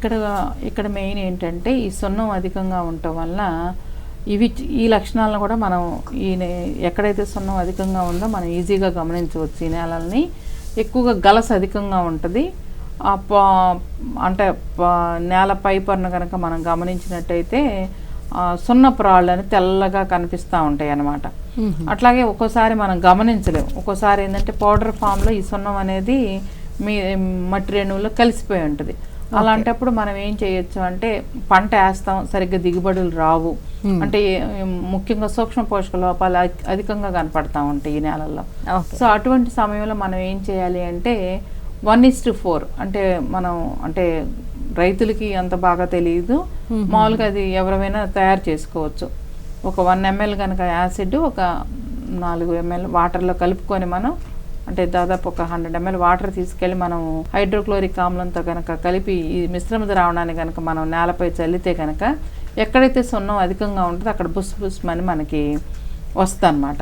ఇక్కడ ఇక్కడ మెయిన్ ఏంటంటే ఈ సున్నం అధికంగా ఉండటం వల్ల ఇవి ఈ లక్షణాలను కూడా మనం ఈ ఎక్కడైతే సున్నం అధికంగా ఉందో మనం ఈజీగా గమనించవచ్చు. ఈ నేలల్ని ఎక్కువగా గలస అధికంగా ఉంటుంది. ఆ పా- అంటే నేల పై పన్ను కనుక మనం గమనించినట్టయితే సున్నపు రాళ్ళు అని తెల్లగా కనిపిస్తూ ఉంటాయి అన్నమాట అట్లాగే ఒక్కోసారి మనం గమనించలేం. ఒక్కోసారి ఏంటంటే పౌడర్ ఫామ్లో ఈ సున్నం అనేది మీ మట్టి రేణువులో కలిసిపోయి ఉంటుంది. అలాంటప్పుడు మనం ఏం చేయొచ్చు అంటే పంట వేస్తాం సరిగ్గా దిగుబడులు రావు. అంటే ఏ- ముఖ్యంగా సూక్ష్మ పోషక లోపాలు అధి- అధికంగా కనపడతా ఉంటాయి ఈ నేలల్లో. సో అటువంటి సమయంలో మనం ఏం చేయాలి అంటే వన్ ఇస్ టు ఫోర్. అంటే మనం అంటే రైతులకి అంత బాగా తెలియదు మామూలుగా అది ఎవరైనా తయారు చేసుకోవచ్చు. ఒక వన్ ఎంఎల్ కనుక యాసిడ్ ఒక నాలుగు ఎంఎల్ వాటర్లో కలుపుకొని మనం అంటే దాదాపు ఒక హండ్రెడ్ ఎంఎల్ వాటర్ తీసుకెళ్ళి మనం హైడ్రోక్లోరిక్ ఆమ్లంతో కనుక కలిపి ఈ మిశ్రమ ద్రావణాన్ని కనుక మనం నేలపై చల్లితే కనుక ఎక్కడైతే సున్నం అధికంగా ఉంటుందో అక్కడ బుస్ బుస్మని మనకి వస్తుందన్నమాట.